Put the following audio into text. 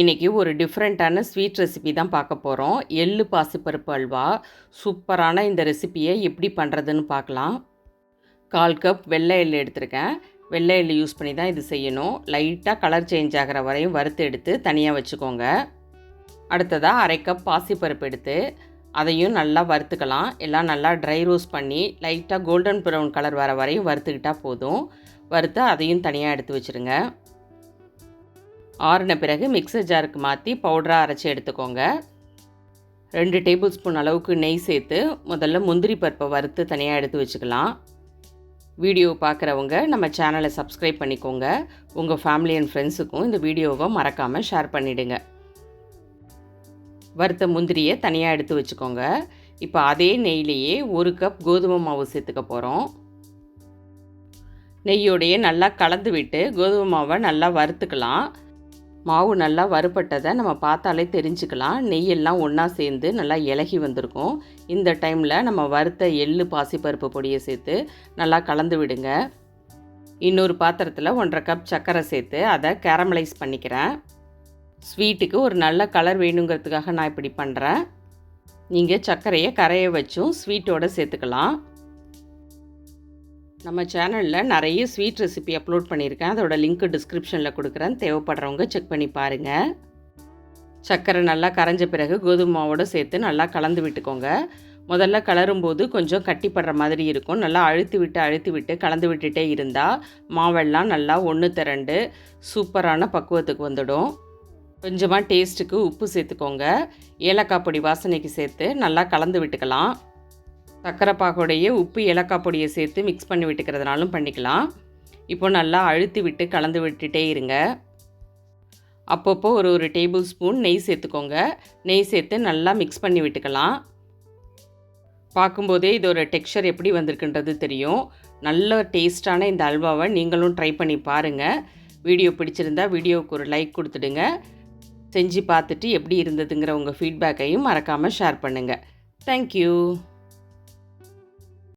இன்றைக்கி ஒரு டிஃப்ரெண்ட்டான ஸ்வீட் ரெசிபி தான் பார்க்க போகிறோம் எள்ளு பாசிப்பருப்பு அல்வா. சூப்பரான இந்த ரெசிப்பியை எப்படி பண்ணுறதுன்னு பார்க்கலாம். கால் கப் வெள்ளை எள்ளு எடுத்திருக்கேன். வெள்ளை எள்ளு யூஸ் பண்ணி தான் இது செய்யணும். லைட்டாக கலர் சேஞ்ச் ஆகிற வரையும் வறுத்து எடுத்து தனியாக வச்சுக்கோங்க. அடுத்ததாக அரை கப் பாசிப்பருப்பு எடுத்து அதையும் நல்லா வறுத்துக்கலாம். எல்லாம் நல்லா ட்ரை ரோஸ் பண்ணி லைட்டாக கோல்டன் ப்ரௌன் கலர் வர வரையும் வறுத்துக்கிட்டால் போதும். வறுத்து அதையும் தனியாக எடுத்து வச்சுருங்க. ஆறின பிறகு மிக்சர் ஜாருக்கு மாற்றி பவுடராக அரைச்சி எடுத்துக்கோங்க. ரெண்டு டேபிள் ஸ்பூன் அளவுக்கு நெய் சேர்த்து முதல்ல முந்திரி பருப்பை வறுத்து தனியாக எடுத்து வச்சுக்கலாம். வீடியோ பார்க்குறவங்க நம்ம சேனலை சப்ஸ்கிரைப் பண்ணிக்கோங்க. உங்கள் ஃபேமிலி அண்ட் ஃப்ரெண்ட்ஸுக்கும் இந்த வீடியோவை மறக்காமல் ஷேர் பண்ணிவிடுங்க வறுத்த முந்திரியை தனியாக எடுத்து வச்சுக்கோங்க. இப்போ அதே நெய்லேயே ஒரு கப் கோதுமை மாவு சேர்த்துக்க போகிறோம் நெய்யோடையே நல்லா கலந்து விட்டு கோதுமை மாவை நல்லா வறுத்துக்கலாம். மாவு நல்லா வறுபட்டதை நம்ம பார்த்தாலே தெரிஞ்சுக்கலாம். நெய்யெல்லாம் ஒன்றா சேர்ந்து நல்லா இலகி வந்திருக்கும். இந்த டைமில் நம்ம வறுத்த எள்ளு பாசிப்பருப்பு பொடியை சேர்த்து நல்லா கலந்து விடுங்க. இன்னொரு பாத்திரத்தில் ஒன்றரை கப் சர்க்கரை சேர்த்து அதை கேரமலைஸ் பண்ணிக்கிறேன். ஸ்வீட்டுக்கு ஒரு நல்ல கலர் வேணுங்கிறதுக்காக நான் இப்படி பண்ணுறேன் நீங்கள் சர்க்கரையை கரையை வச்சும் ஸ்வீட்டோடு சேர்த்துக்கலாம். நம்ம சேனலில் நிறைய ஸ்வீட் ரெசிபி அப்லோட் பண்ணியிருக்கேன். அதோட லிங்க் டிஸ்கிரிப்ஷனில் கொடுக்குறேன். தேவைப்படுறவங்க செக் பண்ணி பாருங்கள் சர்க்கரை நல்லா கரைஞ்ச பிறகு கோதுமை மாவோடு சேர்த்து நல்லா கலந்து விட்டுக்கோங்க. முதல்ல கலரும்போது கொஞ்சம் கட்டிப்படுற மாதிரி இருக்கும். நல்லா அழுத்தி விட்டு அழுத்தி விட்டு கலந்து விட்டுட்டே இருந்தால் மாவெல்லாம் நல்லா ஒன்று திரண்டு சூப்பரான பக்குவத்துக்கு வந்துடும். கொஞ்சமாக டேஸ்ட்டுக்கு உப்பு சேர்த்துக்கோங்க. ஏலக்காய் பொடி வாசனைக்கு சேர்த்து நல்லா கலந்து விட்டுக்கலாம். சர்க்கரை பாகோடைய உப்பு ஏலக்காய் பொடியை சேர்த்து மிக்ஸ் பண்ணி விட்டுக்கிறதுனாலும் பண்ணிக்கலாம். இப்போ நல்லா அழுத்தி விட்டு கலந்து விட்டுட்டே இருங்க. அப்பப்போ ஒரு ஒரு டேபிள் ஸ்பூன் நெய் சேர்த்துக்கோங்க. நெய் சேர்த்து நல்லா மிக்ஸ் பண்ணி விட்டுக்கலாம். பார்க்கும்போதே இதோட டெக்ஸ்சர் எப்படி வந்திருக்குன்றது தெரியும். நல்ல டேஸ்டான இந்த அல்வாவை நீங்களும் ட்ரை பண்ணி பாருங்கள் வீடியோ பிடிச்சிருந்தா வீடியோவுக்கு ஒரு லைக் கொடுத்துடுங்க. செஞ்சு பார்த்துட்டு எப்படி இருந்ததுங்கிற உங்கள் ஃபீட்பேக்கையும் மறக்காமல் ஷேர் பண்ணுங்கள் தேங்க்யூ